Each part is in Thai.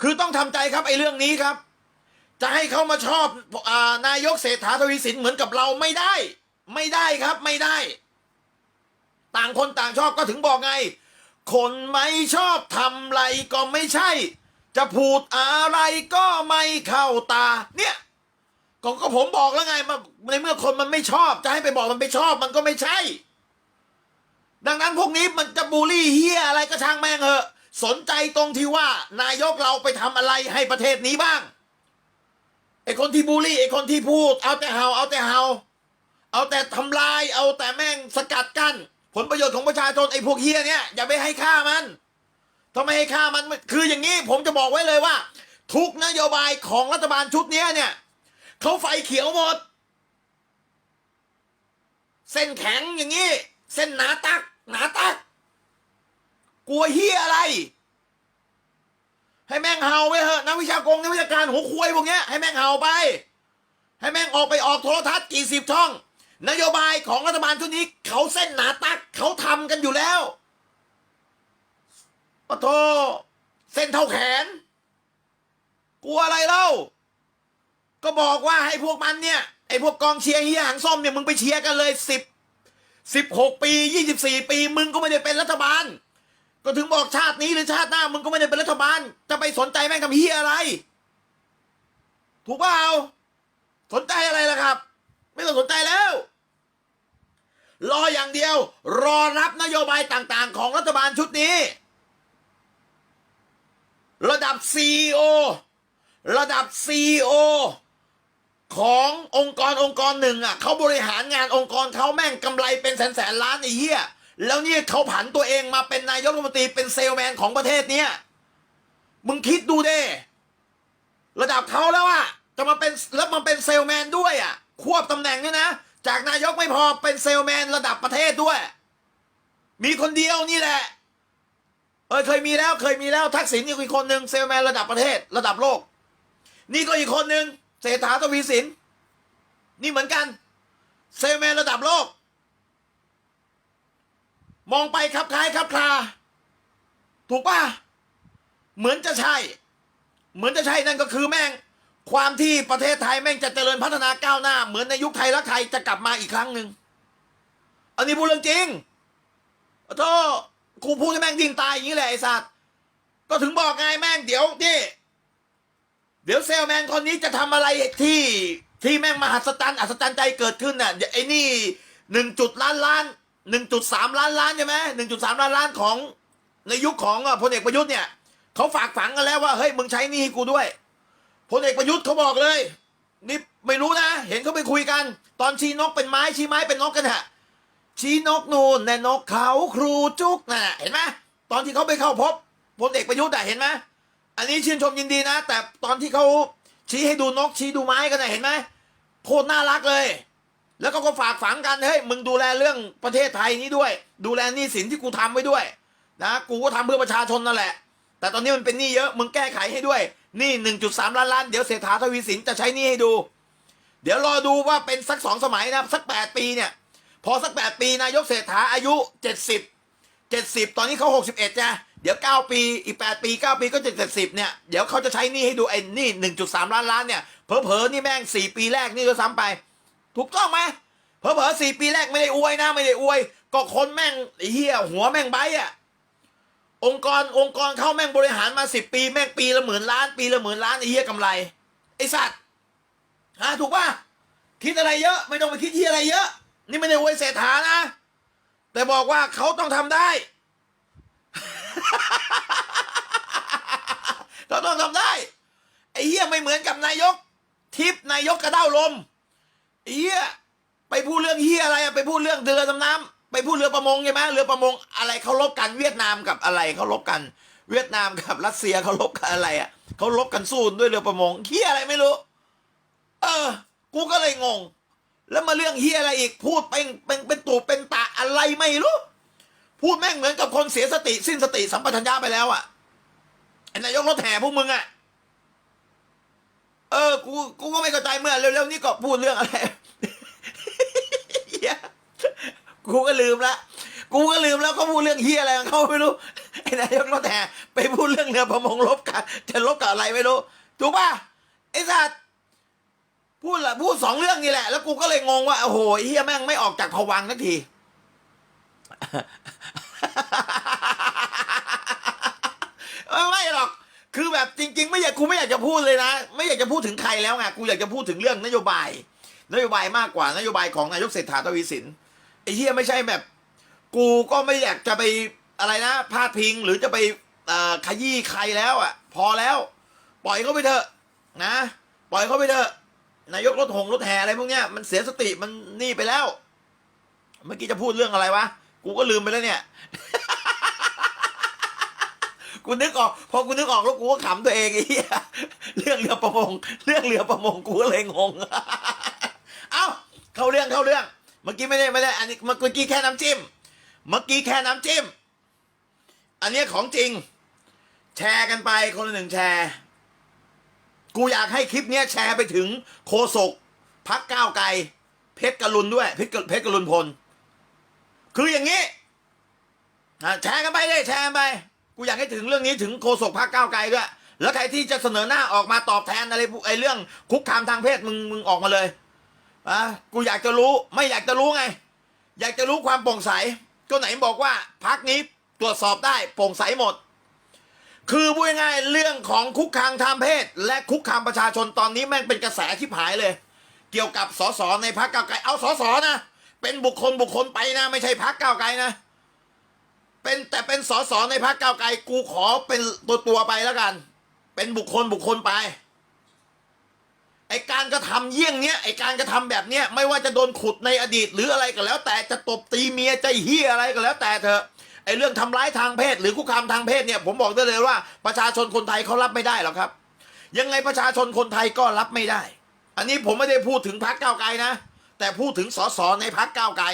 คือต้องทำใจครับไอ้เรื่องนี้ครับ จะให้เขามาชอบอนายกเศรษฐาทวีสินเหมือนกับเราไม่ได้ ไม่ได้ครับไม่ได้ ต่างคนต่างชอบก็ถึงบอกไง คนไม่ชอบทำไรก็ไม่ใช่ จะพูดอะไรก็ไม่เข้าตา เนี่ยก็ก็ผมบอกแล้วไงมาในเมื่อคนมันไม่ชอบ จะให้ไปบอกมันไม่ชอบมันก็ไม่ใช่ ดังนั้นพวกนี้มันจะบูลลี่เฮียอะไรก็ช่างแม่งเหอะ สนใจตรงที่ว่านายกเราไปทำอะไรให้ประเทศนี้บ้างไอคนที่บูลลี่ไอคนที่พูด เอาแต่เฮาเอาแต่เฮาเอาแต่ทำลาย เอาแต่แม่งสกัดกั้นผลประโยชน์ของประชาชนไอ้พวกเฮียเนี่ยอย่าไปให้ค่ามันทำไมให้ค่ามันคืออย่างนี้ผมจะบอกไว้เลยว่า ทุกนโยบายของรัฐบาลชุดนี้เนี่ยเขาไฟเขียวหมด เส้นแข็งอย่างนี้ เส้นหนาตัก หนาตัก กลัวเฮียอะไร ให้แม่งเห่าไปเถอะนักวิชากรนักวิชาการหัวควยพวกเนี้ยให้แม่งเห่าไป ให้แม่งออกไปออกโทรทัศน์กี่สิบช่อง นโยบายของรัฐบาลชุดนี้ เขาเส้นหนาตักเขาทำกันอยู่แล้วปะโทเส้นเท่าแขน กลัวอะไรเล่า ก็บอกว่าให้พวกมันเนี่ยไอ้พวกกองเชียร์เฮียหางส้มเนี่ยมึงไปเชียร์กันเลยสิบสิบหกปียี่สิบสี่ปี มึงก็ไม่ได้เป็นรัฐบาล ก็ถึงบอกชาตินี้หรือชาติหน้ามึงก็ไม่ได้เป็นรัฐบาล จะไปสนใจแม่งทำเฮียอะไร ถูกเปล่าสนใจอะไรล่ะครับ ไม่ต้องสนใจแล้ว รออย่างเดียว รอรับนโยบายต่างๆ ของรัฐบาลชุดนี้ ระดับ CEO ระดับ CEO ขององค์กรองค์กรหนึ่งอะเขาบริหารงานองค์กรเขาแม่งกำไรเป็นแสนแสนล้านไอ้เหี้ย แล้วนี่เขาผันตัวเองมาเป็นนายกรัฐมนตรีเป็นเซลแมนของประเทศเนี้ยมึงคิดดูเด้ระดับเขาแล้วอะจะมาเป็นแล้วมาเป็นเซลแมนด้วยอะควบตำแหน่งด้วยนะ จากนายกไม่พอเป็นเซลแมนระดับประเทศด้วย มีคนเดียวนี่แหละเออเคยมีแล้วเคยมีแล้วทักษิณอีกคนหนึ่งเซลแมนระดับประเทศระดับโลก นี่ก็อีกคนหนึ่งเศรษฐาทวีสิน นี่เหมือนกัน เซลแมนระดับโลก มองไปครับคล้ายครับคลา ถูกป่ะ เหมือนจะใช่ เหมือนจะใช่นั่นก็คือแม่ง ความที่ประเทศไทยแม่งจะเจริญพัฒนาก้าวหน้า เหมือนในยุคไทยรักไทยจะกลับมาอีกครั้งหนึ่ง อันนี้พูดเรื่องจริงขอโทษกูพูดให้แม่งดินตายอย่างนี้แหละไอ้สัตว์ ก็ถึงบอกไงแม่งเดี๋ยวนี่ เดี๋ยวเซลแมนคนนี้จะทำอะไรที่ที่แม่งมหัศจรรย์อัศจรรย์ใจเกิดขึ้นน่ะไอ้นี่หนึ่งจุดล้านล้าน หนึ่งจุดสามล้านล้านใช่ไหมหนึ่งจุดสามล้านล้านของในยุคของพลเอกประยุทธ์เนี่ยเขาฝากฝังกันแล้วว่าเฮ้ยมึงใช้นี่ให้กูด้วยพลเอกประยุทธ์เขาบอกเลยนี่ไม่รู้นะ เห็นเขาไปคุยกัน ตอนชี้นกเป็นไม้ชี้ไม้เป็นนกกันฮะชี้นกนูนแน่นกเขาครูจุกน่ะเห็นไหมตอนที่เขาไปเข้าพบพลเอกประยุทธ์อะเห็นไหมอันนี้ชื่นชมยินดีนะ แต่ตอนที่เขาชี้ให้ดูนกชี้ดูไม้กันนะเห็นไหมโคตรน่ารักเลย แล้วก็ก็ฝากฝังกันเฮ้ยมึงดูแลเรื่องประเทศไทยนี้ด้วย ดูแลหนี้สินที่กูทำไว้ด้วย นะกูก็ทำเพื่อประชาชนนั่นแหละ แต่ตอนนี้มันเป็นหนี้เยอะมึงแก้ไขให้ด้วยหนี่หนึ่งจุดสามล้านล้านเดี๋ยวเศรษฐาทวีสินจะใช้หนี้ให้ดู เดี๋ยวรอดูว่าเป็นสักสองสมัยนะสักแปดปีเนี่ย พอสักแปดปีนายกเศรษฐาอายุเจ็ดสิบเจ็ดสิบตอนนี้เขาหกสิบเอ็ดจ้ะเดี๋ยวเก้าปีอีกแปดปีเก้าปีก็เจ็ดสิบเนี่ยเดี๋ยวเขาจะใช้หนี่ให้ดูไอ้หนี่หนึ่งจุดสามล้านล้านเนี่ยเผลอๆนี่แม่งสี่ปีแรกนี่ก็ซ้ำไป ถูกต้องไหมเผลอๆสี่ปีแรกไม่ได้อวยนะ ไม่ได้อวย ก็คนแม่งไอเหี้ยหัวแม่งใบอะองค์กรองค์กรเข้าแม่งบริหารมาสิบปี แม่งปีละหมื่นล้าน ปีละหมื่นล้านไอ้เหี้ยกำไรไอ้สัตว์ฮะถูกป่ะคิดอะไรเยอะ ไม่ต้องไปคิดที่อะไรเยอะ นี่ไม่ได้อวยเศรษฐานะ แต่บอกว่าเขาต้องทำได้เราต้องทำได้ไอ้เหี้ยไม่เหมือนกับนายก ทิพย์นายกกระเด้าลม เหี้ยไปพูดเรื่องเหี้ยอะไรอะไปพูดเรื่องเรือดำน้ำไปพูดเรือประมงใช่ไหมเรือประมงอะไรเขาลบกันเวียดนามกับอะไรเขาลบกัน เวียดนามกับรัสเซียเขาลบกันอะไรอะเขาลบกันสู้ด้วยเรือประมงเหี้ยอะไรไม่รู้ เออ กูก็เลยงง แล้วมาเรื่องเฮียอะไรอีกพูดเป็นเป็นเป็นตูเป็นตาอะไรไม่รู้ พูดแม่งเหมือนกับคนเสียสติสิ้นสติสัมปชัญญะไปแล้วอะ่ะไอ้นายกรถแห่พวกมึงอะ่ะ เออ กู กูก็ไม่เข้าใจเมื่อเร็วๆนี้ก็พูดเรื่องอะไรเฮียกูก็ลืมละ กูก็ลืมแล้วเขาพูดเรื่องเฮียอะไรเขาไม่รู้ไอ้นายกรถแห่ไปไปพูดเรื่องเรือประมงลบกันจะลบกับอะไรไม่รู้ ถูกป่ะไอ้สัตว์พูดละพูดสองเรื่องนี่แหละ แล้วกูก็เลยงงว่าโอ้โหเฮียแม่งไม่ออกจากผวังค์สักทีไม่ไม่หรอก คือแบบจริง ๆ ไม่อยากกูไม่อยากจะพูดเลยนะ ไม่อยากจะพูดถึงใครแล้วไงกูอยากจะพูดถึงเรื่องนโยบาย นโยบายมากกว่านโยบายของนายกเศรษฐาทวีสินไอ้เฮียไม่ใช่แบบ กูก็ไม่อยากจะไปอะไรนะพาดพิงหรือจะไปขยี้ใครแล้วอะ พอแล้ว ปล่อยเขาไปเถอะ นะ ปล่อยเขาไปเถอะนายกรถหงรถแห่อะไรพวกเนี้ยมันเสียสติมันนี่ไปแล้ว เมื่อกี้จะพูดเรื่องอะไรวะ กูก็ลืมไปแล้วเนี่ย กูนึกออก พอกูนึกออกแล้วกูก็ขำตัวเองไอ้เหี้ยเรื่องเรือประมง เรื่องเรือประมงกูก็เลยงง เอ้าเข้าเรื่องเข้าเรื่อง เมื่อกี้ไม่ได้ไม่ได้ อันนี้เมื่อกี้แค่น้ำจิ้ม เมื่อกี้แค่น้ำจิ้ม อันนี้ของจริง แชร์กันไปคนละหนึ่งแชร์ กูอยากให้คลิปเนี้ยแชร์ไปถึงโคศกพักก้าวไกล เพชรกรุณด้วย เพชรเพชรกรุณพล คืออย่างนี้แชร์กันไปเลยแชร์กันไป กูอยากให้ถึงเรื่องนี้ถึงโฆษกพรรคก้าวไกลด้วย แล้วใครที่จะเสนอหน้าออกมาตอบแทนอะไรไอ้เรื่องคุกคามทางเพศมึงมึงออกมาเลยอะกูอยากจะรู้ไม่อยากจะรู้ไง อยากจะรู้ความโปร่งใส ก็ไหนบอกว่าพักนี้ตรวจสอบได้โปร่งใสหมด คือพูดง่ายเรื่องของคุกคามทางเพศ และคุกคามประชาชนตอนนี้แม่งเป็นกระแสที่หายเลย เกี่ยวกับสสในพักก้าวไกลเอาสสนะ เป็นบุคคลบุคคลไปนะ ไม่ใช่พักก้าวไกลนะ เป็นแต่เป็นสสในพักก้าวไกลกูขอเป็นตัวตัวไปแล้วกัน เป็นบุคคลบุคคลไป ไอการกระทำเยี่ยงเนี้ยไอการกระทำแบบเนี้ยไม่ว่าจะโดนขุดในอดีตหรืออะไรก็แล้ว แต่จะตบตีเมียใจเฮียอะไรก็แล้ว แต่เถอะไอเรื่องทำร้ายทางเพศ หรือคุกคามทางเพศเนี่ยผมบอกได้เลยว่า ประชาชนคนไทยเขารับไม่ได้หรอกครับ ยังไงประชาชนคนไทยก็รับไม่ได้ อันนี้ผมไม่ได้พูดถึงพักก้าวไกลนะ แต่พูดถึงสสในพักก้าวไกล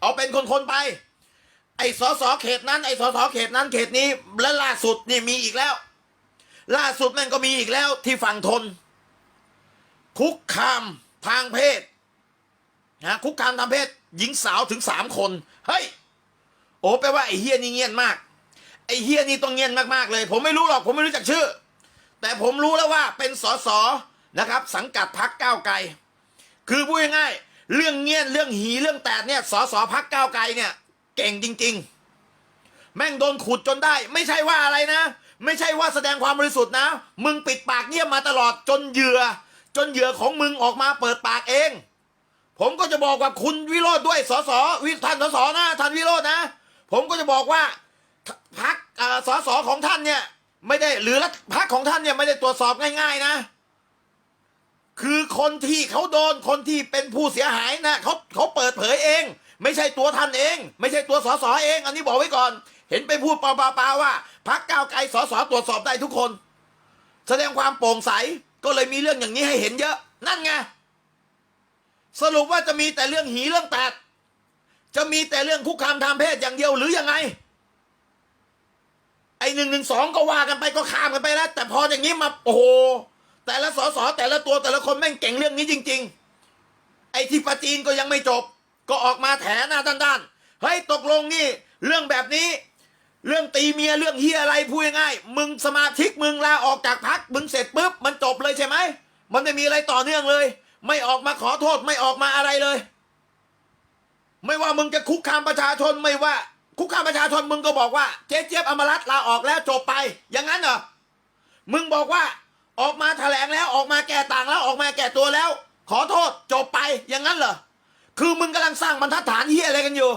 เอาเป็นคนๆไป ไอ้สสเขตนั้นไอ้สสเขตนั้นเขตนี้และล่าสุดนี่มีอีกแล้ว ล่าสุดนั่นก็มีอีกแล้วที่ฝั่งทน คุกคามทางเพศนะคุกคามทางเพศ หญิงสาวถึงสามคนเฮ้ยโอ้แปลว่าไอ้เฮียนี่เงียนมากไอ้เฮียนี่ต้องเงียนมากๆเลย ผมไม่รู้หรอกผมไม่รู้จักชื่อ แต่ผมรู้แล้วว่าเป็นสสนะครับ สังกัดพักก้าวไกล คือพูดง่ายๆเรื่องเงียนเรื่องหีเรื่องแตดเนี่ยสสพักก้าวไกลเนี่ย เก่งจริง ๆ แม่งโดนขุดจนได้ ไม่ใช่ว่าอะไรนะ ไม่ใช่ว่าแสดงความบริสุทธิ์นะ มึงปิดปากเงียบมาตลอดจนเหยื่อ จนเหยื่อของมึงออกมาเปิดปากเอง ผมก็จะบอกกับคุณวิโรธด้วยสสวิท่านสสนะท่านวิโรธนะ ผมก็จะบอกว่าพักสสของท่านเนี่ย ไม่ได้หรือรัฐพักของท่านเนี่ยไม่ได้ตรวจสอบง่าย ๆนะคือคนที่เขาโดนคนที่เป็นผู้เสียหายนะเขาเขาเปิดเผยเอง ไม่ใช่ตัวท่านเอง ไม่ใช่ตัวสสเอง อันนี้บอกไว้ก่อน เห็นไปพูดเปล่าๆว่าพักก้าวไกลสสตรวจสอบได้ทุกคน แสดงความโปร่งใสก็เลยมีเรื่องอย่างนี้ให้เห็นเยอะ นั่นไงสรุปว่าจะมีแต่เรื่องหีเรื่องแตดจะมีแต่เรื่องคุกคามทางเพศอย่างเดียวหรือยังไง ไอหนึ่งหนึ่งสองก็ว่ากันไปก็ข้ามกันไปแล้ว แต่พออย่างนี้มาโอ้โหแต่ละสสแต่ละตัวแต่ละคนแม่งเก่งเรื่องนี้จริง ๆ ไอ้ที่ปาจีนก็ยังไม่จบ ก็ออกมาแถหน้าด้านๆเฮ้ยตกลงนี่ เรื่องแบบนี้ เรื่องตีเมียเรื่องเฮียอะไรพูดง่ายมึงสมาชิกมึงลาออกจากพักมึงเสร็จปุ๊บมันจบเลยใช่ไหมมันไม่มีอะไรต่อเนื่องเลย ไม่ออกมาขอโทษไม่ออกมาอะไรเลย ไม่ว่ามึงจะคุกคามประชาชนไม่ว่า คุกคามประชาชนมึงก็บอกว่าเจ๊เจี๊ยบอมรัตลาออกแล้วจบไป อย่างนั้นเหรอมึงบอกว่าออกมาแถลงแล้วออกมาแก่ต่างแล้วออกมาแก่ตัวแล้ว ขอโทษจบไปอย่างนั้นเหรอ คือมึงกำลังสร้างบรรทัดฐานเฮียอะไรกันอยู่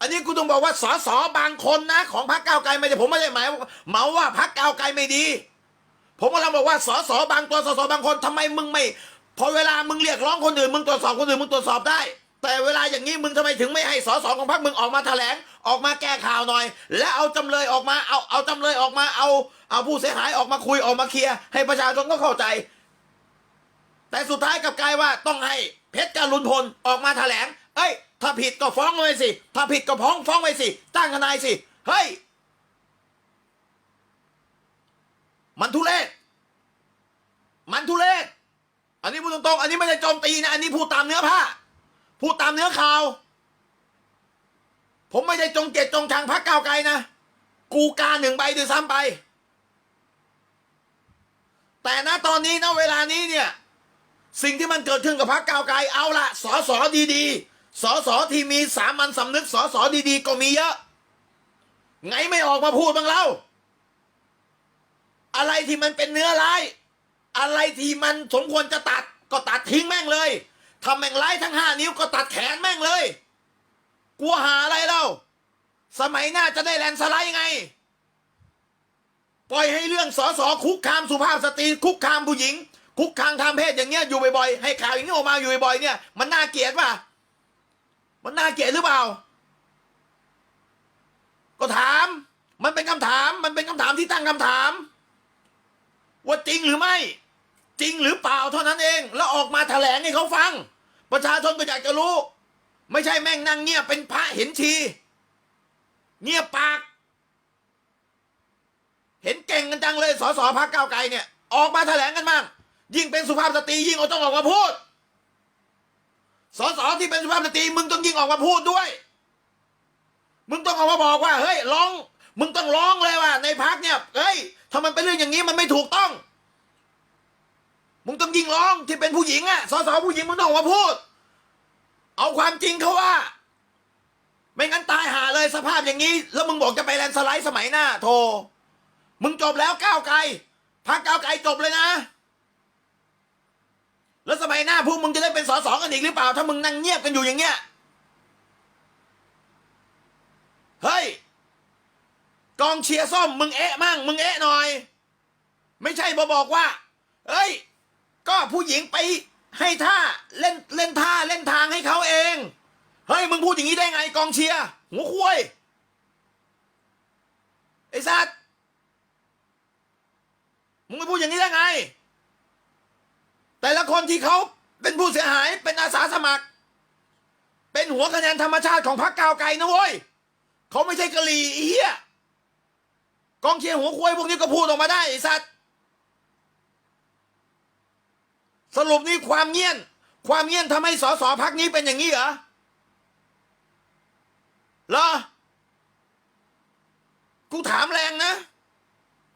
อันนี้กูต้องบอกว่าสสบางคนนะ ของพรรคก้าวไกลไม่ใช่ผมไม่ได้หมายเหมาว่าพรรคก้าวไกลไม่ดี ผมกำลังบอกว่าสสบางตัวสสบางคนทำไมมึงไม่ พอเวลามึงเรียกร้องคนอื่นมึงตรวจสอบคนอื่นมึงตรวจสอบได้ แต่เวลาอย่างนี้มึงทำไมถึงไม่ให้สสของพรรคมึงออกมาแถลงออกมาแก้ข่าวหน่อย และเอาจำเลยออกมาเอาเอาจำเลยออกมาเอา เอาผู้เสียหายออกมาคุยออกมาเคลียร์ให้ประชาชนก็เข้าใจ แต่สุดท้ายกับกลายว่าต้องให้ เพชรการุณพลออกมาแถลง เอ้ย ถ้าผิดก็ฟ้องไว้สิ ถ้าผิดก็ฟ้องฟ้องไว้สิ ตั้งทนายสิ เฮ้ย มันทุเรศ มันทุเรศ อันนี้พูดตรงๆ อันนี้ไม่ได้โจมตีนะ อันนี้พูดตามเนื้อผ้า พูดตามเนื้อข่าว ผมไม่ได้จงเกลียดจงชังพรรคก้าไกลนะ กูกาหนึ่งใบด้วยซ้ำไป แต่ณตอนนี้ณเวลานี้เนี่ย สิ่งที่มันเกิดขึ้นกับพรรคก้าวไกลเอาละสอสอดีๆสอสอที่มีสามัญสำนึกสอสอดีๆ ก็มีเยอะ ไงไม่ออกมาพูดบ้างเล่า อะไรที่มันเป็นเนื้อร้าย อะไรที่มันสมควรจะตัดก็ตัดทิ้งแม่งเลยทำแม่งร้ายทั้งห้านิ้วก็ตัดแขนแม่งเลย กลัวหาอะไรเล่า สมัยหน้าจะได้แลนสไลด์ไง ปล่อยให้เรื่องสอสอคุกคามสุภาพสตรีคุกคามผู้หญิง คุกคามทางเพศอย่างเงี้ยอยู่บ่อยๆให้ข่าวอย่างนี้ออกมาอยู่บ่อยๆเนี่ยมันน่าเกลียดป่ะมันน่าเกลียดหรือเปล่า ก็ถาม มันเป็นคำถาม มันเป็นคำถามที่ตั้งคำถาม ว่าจริงหรือไม่ จริงหรือเปล่าเท่านั้นเอง แล้วออกมาแถลงให้เขาฟัง ประชาชนก็อยากจะรู้ ไม่ใช่แม่งนั่งเงียบเป็นพระเห็นทีเงียบปาก เห็นเก่งกันจังเลยสสพักเก้าไกลเนี่ย ออกมาแถลงกันบ้าง ยิ่งเป็นสุภาพสตรียิ่งต้องออกมาพูด สสที่เป็นสุภาพสตรีมึงต้องยิ่งออกมาพูดด้วย มึงต้องออกมาบอกว่า เฮ้ยร้อง มึงต้องร้องเลยว่า ในพักเนี่ย เฮ้ยถ้ามันเป็นเรื่องอย่างนี้มันไม่ถูกต้อง มึงต้องยิ่งร้องที่เป็นผู้หญิงอะสสผู้หญิงมึงต้องออกมาพูด เอาความจริงเขาว่า ไม่งั้นตายหาเลยสภาพอย่างนี้ แล้วมึงบอกจะไปแลนสไลด์สมัยหน้า โท มึงจบแล้วก้าวไกลพักก้าวไกลจบเลยนะ แล้วสมัยหน้าพวกมึงจะได้เป็นสสกันอีกหรือเปล่า ถ้ามึงนั่งเงียบกันอยู่อย่างเงี้ย เฮ้ย กองเชียร์ส้มมึงเอะมั่ง มึงเอะหน่อย ไม่ใช่มาบอกว่า เอ้ย ก็ผู้หญิงไปให้ท่าเล่นเล่นท่าเล่นทางให้เขาเอง เฮ้ย มึงพูดอย่างนี้ได้ไงกองเชียร์หัวควยไอ้สัตว์มึงไม่พูดอย่างนี้ได้ไง แต่ละคนที่เขาเป็นผู้เสียหายเป็นอาสาสมัคร เป็นหัวคะแนนธรรมชาติของพรรคก้าวไกลนะเว้ยเขาไม่ใช่กะหรี่ไอ้เหี้ยกองเชียร์หัวควยพวกนี้ก็พูดออกมาได้ไอ้สัตว์สรุปนี่ความเงียน ความเงียนทำให้สสพักนี้เป็นอย่างนี้เหรอเหรอกูถามแรงนะ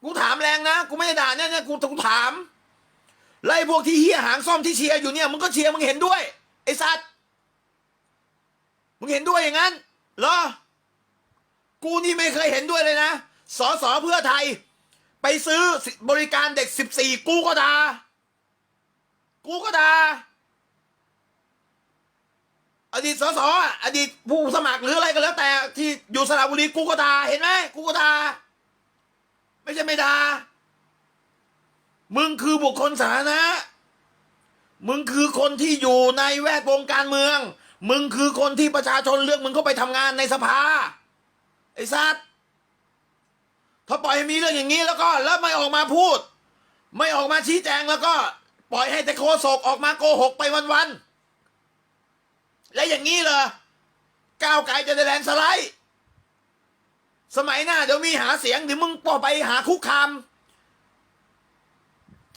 กูถามแรงนะ กูไม่ได้ด่าเนี่ยเนี่ยกูกูถาม ไล่พวกที่เฮียหางซ่อมที่เชียร์อยู่เนี่ยมึงก็เชียร์มึงเห็นด้วย ไอ้สัตว์มึงเห็นด้วยอย่างนั้นเหรอ กูนี่ไม่เคยเห็นด้วยเลยนะสสเพื่อไทย ไปซื้อบริการเด็กสิบสี่กูก็ด่ากูก็ด่าอดีตสสออดีตผู้สมัครหรืออะไรก็แล้วแต่ที่อยู่สระบุรีกูก็ด่าเห็นไหมกูก็ด่าไม่ใช่ไม่ด่า มึงคือบุคคลสาธารณะ มึงคือคนที่อยู่ในแวดวงการเมือง มึงคือคนที่ประชาชนเลือกมึงเข้าไปทำงานในสภา ไอ้สัตว์ถ้าปล่อยให้มีเรื่องอย่างนี้แล้วก็ แล้วไม่ออกมาพูด ไม่ออกมาชี้แจงแล้วก็ ปล่อยให้แต่โคศกออกมาโกหกไปวันๆ และอย่างนี้เหรอ ก้าวไกลจะได้แลนสไลด์ สมัยหน้าเดี๋ยวมีหาเสียงเดี๋ยวมึงก็ไปหาคุกคาม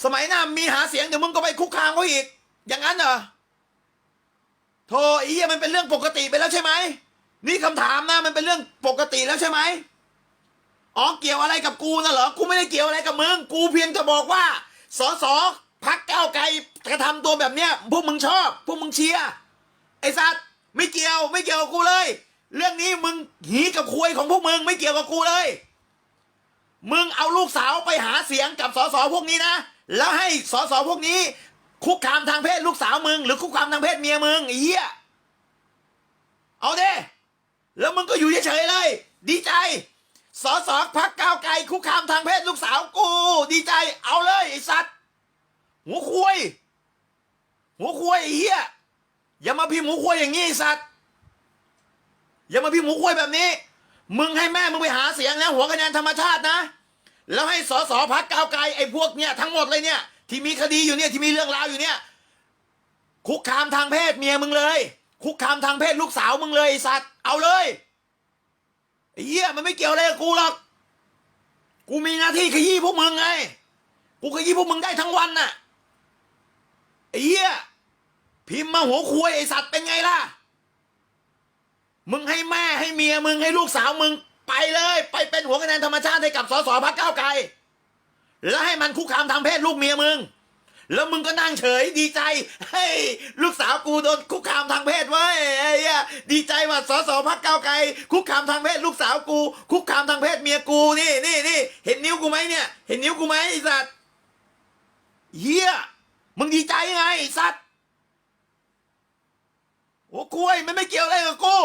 สมัยหน้ามีหาเสียงเดี๋ยวมึงก็ไปคุกคามเขาอีก อย่างนั้นเหรอโธ่ไอ้เหี้ยมันเป็นเรื่องปกติไปแล้วใช่ไหมนี่คำถามนะมันเป็นเรื่องปกติแล้วใช่ไหมอ๋อเกี่ยวอะไรกับกูนะเหรอกูไม่ได้เกี่ยวอะไรกับมึงกูเพียงจะบอกว่าสสพักเก้าไกลกระทำตัวแบบเนี้ยพวกมึงชอบพวกมึงเชียร์ไอ้สัตว์ไม่เกี่ยวไม่เกี่ยวกับกูเลย เรื่องนี้มึงหีกับคุยของพวกมึงไม่เกี่ยวกับกูเลย มึงเอาลูกสาวไปหาเสียงกับสสพวกนี้นะ แล้วให้สสพวกนี้ คุกคามทางเพศลูกสาวมึง หรือคุกคามทางเพศเมียมึงไอ้เหี้ยเอาเด้แล้วมึงก็อยู่เฉยๆเลย ดีใจสอสอพักก้าวไกลคุกคามทางเพศลูกสาวกู ดีใจ เอาเลยไอ้สัตว์หัวคุยหัวคุยไอ้เหี้ยอย่ามาพิมพ์หัวคุยอย่างงี้ไอ้สัตว์อย่ามาพิมพ์หัวคุยแบบนี้ มึงให้แม่มึงไปหาเสียงนะหัวคะแนนธรรมชาตินะ แล้วให้สสพักก้าวไกลไอ้พวกเนี่ยทั้งหมดเลยเนี่ย ที่มีคดีอยู่เนี่ยที่มีเรื่องราวอยู่เนี่ย คุกคามทางเพศเมียมึงเลย คุกคามทางเพศลูกสาวมึงเลยไอ้สัตว์เอาเลยไอ้เหี้ยมันไม่เกี่ยวอะไรกับกูหรอกกูมีหน้าที่ขยี้พวกมึงไงกูขยี้พวกมึงได้ทั้งวันน่ะไอ้เหี้ยพิมพ์มาหัวคุยไอ้สัตว์เป็นไงล่ะ มึงให้แม่ให้เมียมึงให้ลูกสาวมึง ไปเลยไปเป็นหัวคะแนนธรรมชาติให้กับสสพักเก้าไกล แล้วให้มันคุกคามทางเพศลูกเมียมึง แล้วมึงก็นั่งเฉยดีใจเฮ้ยลูกสาวกูโดนคุกคามทางเพศเว้ยไอ้เหี้ยดีใจว่าสสพักเก้าไกล คุกคามทางเพศลูกสาวกู คุกคามทางเพศเมียกูนี่นี่นี่เห็นนิ้วกูไหมเนี่ย เห็นนิ้วกูไหมไอ้สัตว์เฮียมึงดีใจไงไอ้สัตว์โอ้กล้วยมันไม่เกี่ยวอะไรกับกู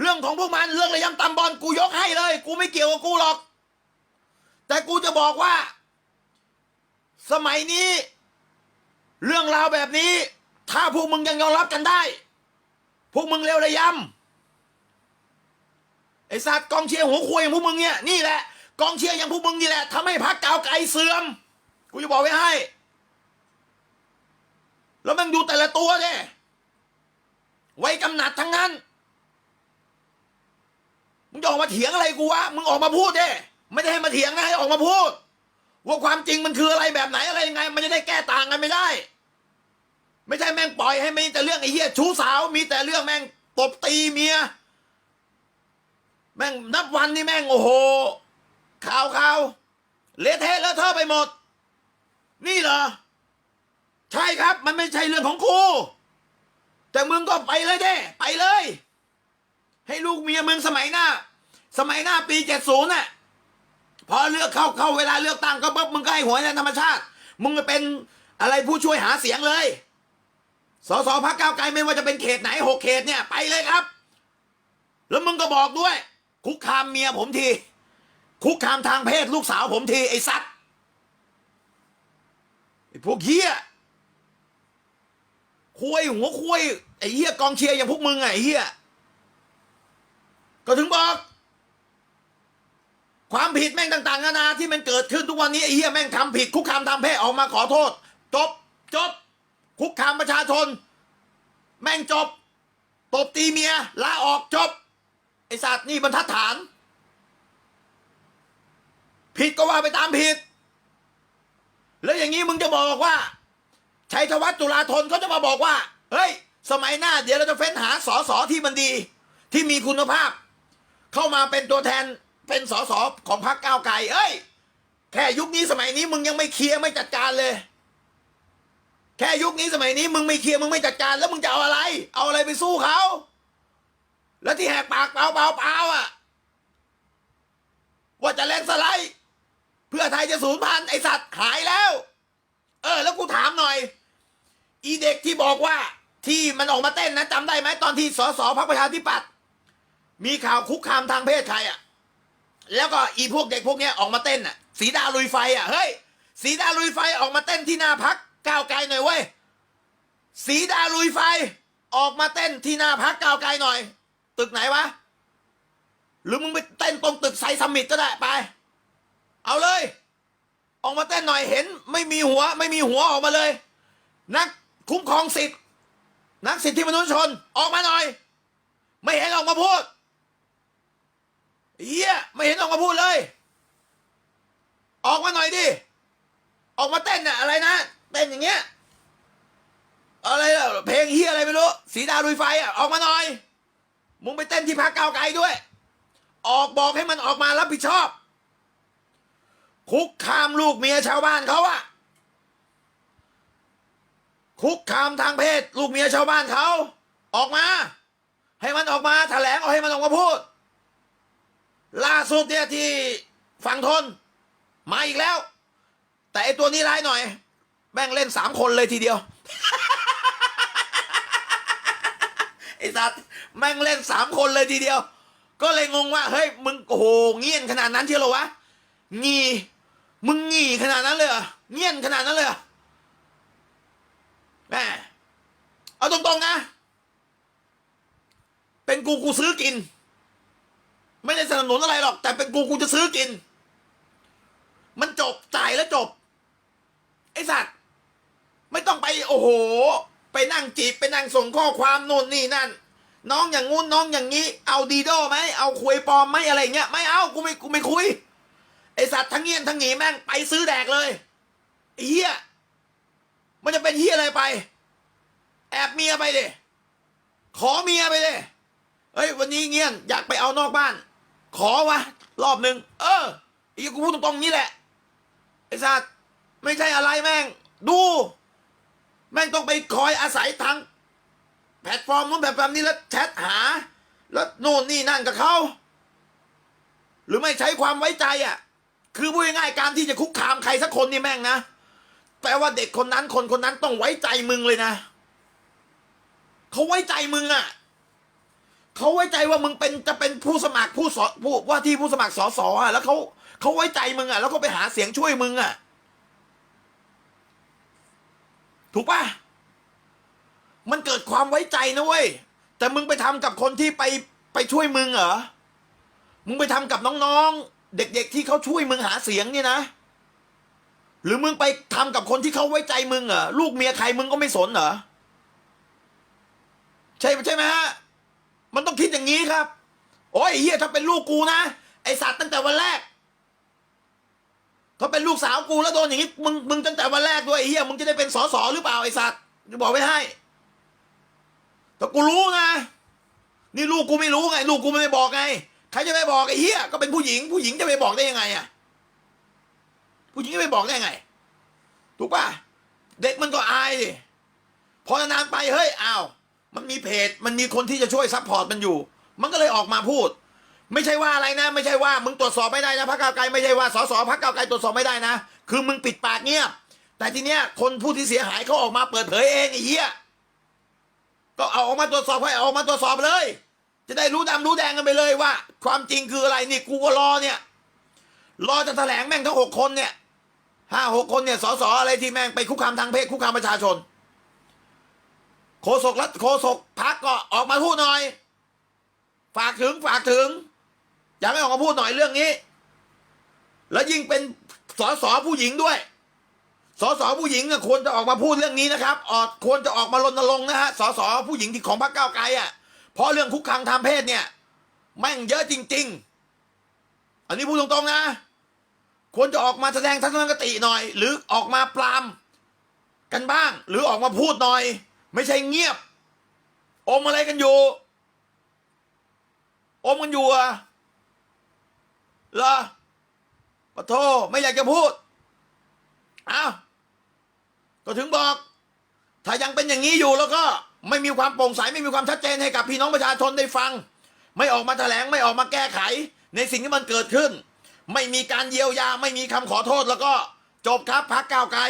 เรื่องของพวกมันเรื่องระยำตำบอลกูยกให้เลย กูไม่เกี่ยวกับกูหรอก แต่กูจะบอกว่า สมัยนี้ เรื่องราวแบบนี้ ถ้าพวกมึงยังยอมรับกันได้ พวกมึงเร็วระยำไอ้สัตว์กองเชียร์หัวคุยอย่างพวกมึงเนี่ยนี่แหละกองเชียร์อย่างพวกมึงนี่แหละทำให้พักก้าวไกลเสื่อม กูจะบอกไว้ให้ แล้วมึงดูแต่ละตัวเนี่ยไว้กำหนัดทั้งนั้น มึงจะออกมาเถียงอะไรกูวะ มึงออกมาพูดดิไม่ได้ให้มาเถียงนะให้ออกมาพูด ว่าความจริงมันคืออะไรแบบไหนอะไรยังไง มันจะได้แก้ต่างกันไม่ได้ ไม่ใช่แม่งปล่อยให้มีแต่เรื่องไอ้เหี้ยชู้สาว มีแต่เรื่องแม่งตบตีเมีย แม่งนับวันนี่แม่งโอ้โหข่าวข่าวเละเทะเลอะเทอไปหมด นี่เหรอ ใช่ครับ มันไม่ใช่เรื่องของกูแต่มึงก็ไปเลยเด้ ไปเลย ให้ลูกเมึงสมัยหน้า สมัยหน้าปีเจ็ดศูนย์น่ะพอเลือกเข้าเข้าเวลาเลือกตั้งก็ปุ๊บมึงก็ให้หัวในธรรมชาติ มึงไปเป็นอะไรผู้ช่วยหาเสียงเลย สสพักเก้าไกลไม่ว่าจะเป็นเขตไหนหกเขตเนี่ยไปเลยครับ แล้วมึงก็บอกด้วย คุกคามเมียผมที คุกคามทางเพศลูกสาวผมทีไอ้สัตว์ไอ้พวกเฮียคุยหัวคุยไอ้เฮียกองเชียร์อย่างพวกมึงไงไอ้เฮีย ก็ถึงบอก ความผิดแม่งต่างๆนานาที่มันเกิดขึ้นทุกวันนี้ไอ้เหี้ยแม่งทำผิดคุกคามทางเพศออกมาขอโทษ จบจบ คุกคามประชาชน แม่งจบตบตีเมียลาออกจบไอสัตว์นี่บรรทัดฐาน ผิดก็ว่าไปตามผิด แล้วอย่างนี้มึงจะบอกว่าชัยธวัฒน์ตุลาธนเขาจะมาบอกว่า เฮ้ย สมัยหน้าเดี๋ยวเราจะเฟ้นหาสอสอที่มันดี ที่มีคุณภาพ เข้ามาเป็นตัวแทนเป็นสสของพรรคก้าวไกลเอ้ย แค่ยุคนี้สมัยนี้มึงยังไม่เคลียร์ไม่จัดการเลย แค่ยุคนี้สมัยนี้มึงไม่เคลียร์มึงไม่จัดการแล้วมึงจะเอาอะไร เอาอะไรไปสู้เขาแล้วที่แหกปากเปล่าเปล่าเปล่าอะว่าจะแลนสไลด์เพื่อไทยจะสูญพันธุ์ไอสัตว์หายแล้ว เออ แล้วกูถามหน่อย อีเด็กที่บอกว่าที่มันออกมาเต้นนะจำได้ไหมตอนที่สสพรรคประชาธิปัตย์ มีข่าวคุกคามทางเพศใครอะ แล้วก็อีพวกเด็กพวกเนี้ยออกมาเต้นอะ สีดาลุยไฟอะ เฮ้ย สีดาลุยไฟออกมาเต้นที่หน้าพักก้าวไกลหน่อยเว้ย สีดาลุยไฟออกมาเต้นที่หน้าพักก้าวไกลหน่อย ตึกไหนวะ หรือมึงไปเต้นตรงตึกไซสมิธก็ได้ไป เอาเลย ออกมาเต้นหน่อยเห็น ไม่มีหัว ไม่มีหัวออกมาเลย นักคุ้มครองสิทธิ์นักสิทธิมนุษยชนออกมาหน่อย ไม่เห็นออกมาพูด เฮียไม่เห็นออกมาพูดเลย ออกมาหน่อยดิ ออกมาเต้นน่ะอะไรนะ เต้นอย่างเงี้ย อะไรเพลงเฮียอะไรไม่รู้ สีดาลุยไฟอะออกมาหน่อย มึงไปเต้นที่พักเก้าไกลด้วย ออกบอกให้มันออกมารับผิดชอบ คุกคามลูกเมียชาวบ้านเขาอะคุกคามทางเพศ ลูกเมียชาวบ้านเขา ออกมา ให้มันออกมาแถลงเอาให้มันออกมาพูด ล่าสุดเนี่ยที่ฝั่งทนมาอีกแล้ว แต่ไอตัวนี้ร้ายหน่อย แม่งเล่นสามคนเลยทีเดียวไอสัตว์แม่งเล่นสามคนเลยทีเดียว ก็เลยงงว่าเฮ้ยมึงโอ้โหเงี้ยนขนาดนั้นเชียวเหรอวะงีมึงงีขนาดนั้นเลยเหรอเงี้ยนขนาดนั้นเลยเหรอแม่เอาตรงๆนะ เป็นกูกูซื้อกิน ไม่ได้สนับสนุนอะไรหรอก แต่เป็นกูกูจะซื้อกิน มันจบจ่ายแล้วจบ ไอสัตว์ ไม่ต้องไปโอ้โห ไปนั่งจีบไปนั่งส่งข้อความโน่นนี่นั่น น้องอย่างงู้นน้องอย่างนี้ เอาดีโดไหมเอาคุยปลอมไหมอะไรเงี้ยไม่เอากูไม่กูไม่คุย ไอสัตว์ทั้งเงี้ยทั้งหนีแม่งไปซื้อแดกเลยเฮียมันจะเป็นเฮียอะไรไป แอบเมียไปดิขอเมียไปดิเอ้ยวันนี้เงี้ยอยากไปเอานอกบ้าน ขอวะรอบหนึ่งเออไอ้กูพูดตรงๆนี้แหละไอ้สัตว์ไม่ใช่อะไรแม่ง ดู แม่งต้องไปคอยอาศัยทางแพลตฟอร์มนู้นแพลตฟอร์มนี้แล้วแชทหา แล้วโน่นนี่นั่นกับเขาหรือไม่ใช้ความไว้ใจอะ คือพูดง่ายๆการที่จะคุกคามใครสักคนนี่แม่งนะแปลว่าเด็กคนนั้นคนคนนั้นต้องไว้ใจมึงเลยนะเขาไว้ใจมึงอะ เขาไว้ใจว่ามึงเป็นจะเป็นผู้สมัครผู้สอผู้ว่าที่ผู้สมัครสอสออะแล้วเขาเขาไว้ใจมึงอะ แล้วก็ไปหาเสียงช่วยมึงอะ ถูกปะมันเกิดความไว้ใจนะเว้ยแต่มึงไปทำกับคนที่ไปไปช่วยมึงเหรอมึงไปทำกับน้องๆ เด็กๆ ที่เขาช่วยมึงหาเสียงเนี่ยนะ หรือมึงไปทำกับคนที่เขาไว้ใจมึงเหรอลูกเมียใครมึงก็ไม่สนเหรอใช่ใช่ไหมฮะ มันต้องคิดอย่างนี้ครับ โอ้ยไอ้เฮียถ้าเป็นลูกกูนะ ไอสัตว์ตั้งแต่วันแรก ถ้าเป็นลูกสาวกูแล้วโดนอย่างนี้มึงมึงตั้งแต่วันแรกด้วยไอ้เฮียมึงจะได้เป็นสอสอหรือเปล่าไอสัตว์จะบอกไว้ให้แต่กูรู้นะ นี่ลูกกูไม่รู้ไง ลูกกูไม่ได้บอกไงใครจะไปบอกไอ้เฮียก็เป็นผู้หญิง ผู้หญิงจะไปบอกได้ยังไงอะผู้หญิงจะไปบอกได้ยังไง ถูกป่ะเด็กมันก็อายดิพอนานๆไปเฮ้ยอ้าว มันมีเพจมันมีคนที่จะช่วยซัพพอร์ตมันอยู่ มันก็เลยออกมาพูด ไม่ใช่ว่าอะไรนะ ไม่ใช่ว่ามึงตรวจสอบไม่ได้นะพรรคก้าวไกลไม่ใช่ว่าสสพรรคก้าวไกลตรวจสอบไม่ได้นะ คือมึงปิดปากเงียบ แต่ทีเนี้ยคนผู้ที่เสียหายเขาออกมาเปิดเผยเองไอ้เหี้ยก็เอาออกมาตรวจสอบให้เอาออกมาตรวจสอบเลย จะได้รู้ดำรู้แดงกันไปเลยว่า ความจริงคืออะไรนี่กูก็รอเนี่ย รอจะแถลงแม่งทั้งหกคนเนี่ยห้าหกคนเนี่ยสสอะไรที่แม่งไปคุกคามทางเพศคุกคามประชาชน โฆษกรัฐโฆษกพักก็ออกมาพูดหน่อย ฝากถึงฝากถึง อยากให้ออกมาพูดหน่อยเรื่องนี้ แล้วยิ่งเป็นสสผู้หญิงด้วยสสผู้หญิงควรจะออกมาพูดเรื่องนี้นะครับออกควรจะออกมารณรงค์นะฮะสสผู้หญิงที่ของพรรคก้าวไกลอะเพราะเรื่องคุกคามทางเพศเนี่ยแม่งเยอะจริง ๆ อันนี้พูดตรงๆนะ ควรจะออกมาแสดงทัศนคติหน่อย หรือออกมาปรามกันบ้าง หรือออกมาพูดหน่อย ไม่ใช่เงียบ อมอะไรกันอยู่ อมกันอยู่อะเหรอปะโทไม่อยากจะพูด อ้าว ก็ถึงบอก ถ้ายังเป็นอย่างนี้อยู่แล้วก็ไม่มีความโปร่งใสไม่มีความชัดเจนให้กับพี่น้องประชาชนได้ฟัง ไม่ออกมาแถลงไม่ออกมาแก้ไข ในสิ่งที่มันเกิดขึ้น ไม่มีการเยียวยา ไม่มีคำขอโทษแล้วก็จบครับพักก้าวไกล